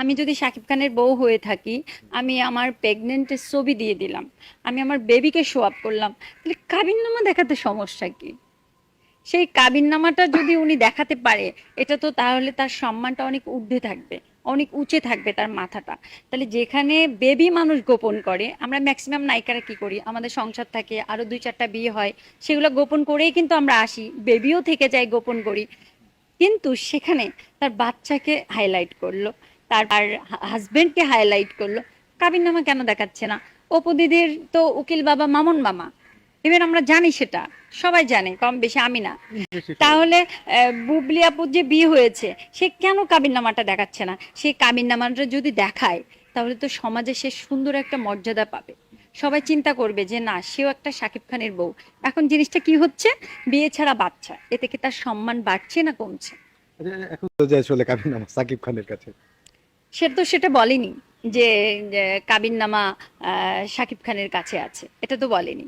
আমি যদি শাকিব খানের বউ হয়ে থাকি, আমি আমার প্রেগনেন্টের ছবি দিয়ে দিলাম, আমি আমার বেবিকে শো আপ করলাম, তাহলে কাবিননামা দেখাতে সমস্যা কি? সেই কাবিননামাটা যদি উনি দেখাতে পারে, এটা তো তাহলে তার সম্মানটা অনেক ঊর্ধ্বে থাকবে, অনেক উঁচে থাকবে তার মাথাটা। তাহলে যেখানে বেবি মানুষ গোপন করে, আমরা ম্যাক্সিমাম নায়িকারা কি করি? আমাদের সংসার থাকে আরও দুই চারটা বিয়ে হয়, সেগুলো গোপন করেই কিন্তু আমরা আসি বেবিও থেকে যাই গোপন করি। কিন্তু সেখানে তার বাচ্চাকে হাইলাইট করল তার হাজবেন্ডকে হাইলাইট করল। কাবিননামা কেন দেখাচ্ছে না? অপু দিদির তো উকিল বাবা মামুন মামা। ইভেন আমরা জানি সেটা সবাই জানে কম বেশি আমি না। তাহলে বুবলি আপুর যে বিয়ে হয়েছে সে কেন কাবিননামাটা দেখাচ্ছে না? সেই কাবিননামাটা যদি দেখায় তাহলে তো সমাজে সে সুন্দর একটা মর্যাদা পাবে। সবাই চিন্তা করবে যে না সেও একটা শাকিব খানের বউ। এখন জিনিসটা কি হচ্ছে? বিয়ে ছাড়া বাচ্চা। এতে কি তার সম্মান বাড়ছে না কমছে? এখন তো যে আসলে কাবিন নামা সাকিব খানের কাছে। সে তো সেটা বলেনি যে কাবিন নামা সাকিব খানের কাছে আছে। এটা তো বলেনি।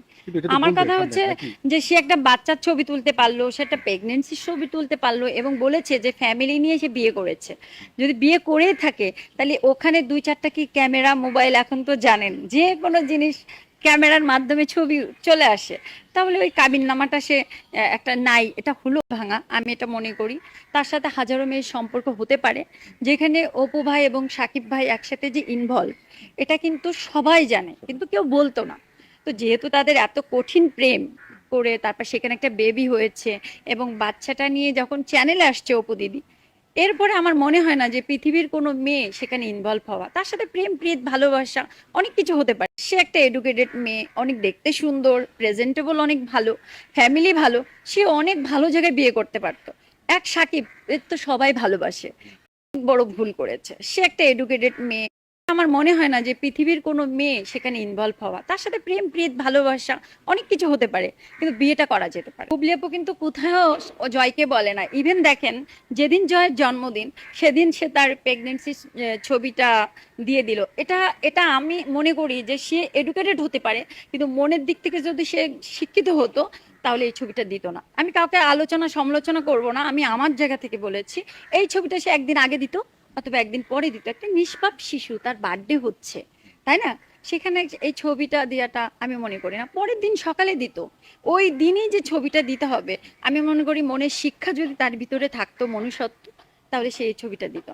আমার কথা হচ্ছে যে সে একটা বাচ্চার ছবি তুলতে পারল সে একটা প্রেগনেন্সির ছবি তুলতে পারল এবং বলেছে যে ফ্যামিলি নিয়ে সে বিয়ে করেছে। যদি বিয়ে করেই থাকে তাহলে ওখানে দুই চারটা কি ক্যামেরা মোবাইল এখন তো জানেন যে কোনো জিনিস ক্যামেরার মাধ্যমে ছবি চলে আসে। তাহলে ওই কাবিননামাটা সে একটা নাই, এটা হলো ভাঙা, আমি এটা মনে করি। তার সাথে হাজারো মেয়ের সম্পর্ক হতে পারে, যেখানে অপু ভাই এবং সাকিব ভাই একসাথে যে ইনভলভ এটা কিন্তু সবাই জানে, কিন্তু কেউ বলতো না। তো যেহেতু তাদের এত কঠিন প্রেম করে, তারপর সেখানে একটা বেবি হয়েছে এবং বাচ্চাটা নিয়ে যখন চ্যানেলে আসছে অপু দিদি এরপরে আমার মনে হয় না যে পৃথিবীর কোনো মেয়ে সেখানে ইনভলভ হওয়া। তার সাথে প্রেম, প্রীত, ভালোবাসা অনেক কিছু হতে পারে। সে একটা এডুকেটেড মেয়ে, অনেক দেখতে সুন্দর প্রেজেন্টেবল অনেক ভালো ফ্যামিলি ভালো, সে অনেক ভালো জায়গায় বিয়ে করতে পারতো। এক সাকিব, এর তো সবাই ভালোবাসে। বড় ভুল করেছে। সে একটা এডুকেটেড মেয়ে আমার মনে হয় না যে পৃথিবীর কোনো মেয়ে সেখানে ইনভলভ হওয়া। তার সাথে প্রেম, প্রীত, ভালোবাসা অনেক কিছু হতে পারে, কিন্তু বিয়েটা করা যেতে পারে। হুবলি আপু কিন্তু কোথাও জয়কে বলে না। ইভেন দেখেন, যেদিন জয়ের জন্মদিন, সেদিন সে তার প্রেগনেন্সি ছবিটা দিয়ে দিল। এটা এটা আমি মনে করি যে সে এডুকেটেড হতে পারে, কিন্তু মনের দিক থেকে যদি সে শিক্ষিত হতো, তাহলে এই ছবিটা দিত না। আমি কাউকে আলোচনা, সমালোচনা করব না। আমি আমার জায়গা থেকে বলেছি, এই ছবিটা সে একদিন আগে দিত। অথবা একদিন পরে দিত, একটা নিষ্পাপ শিশু, তার বার্থডে হচ্ছে, তাই না? সেখানে এই ছবিটা দেওয়াটা আমি মনে করি না। পরের দিন সকালে দিত। ওই দিনই যে ছবিটা দিতে হবে, আমি মনে করি মনের শিক্ষা যদি তার ভিতরে থাকতো মনুষ্যত্ব, তাহলে সে এই ছবিটা দিত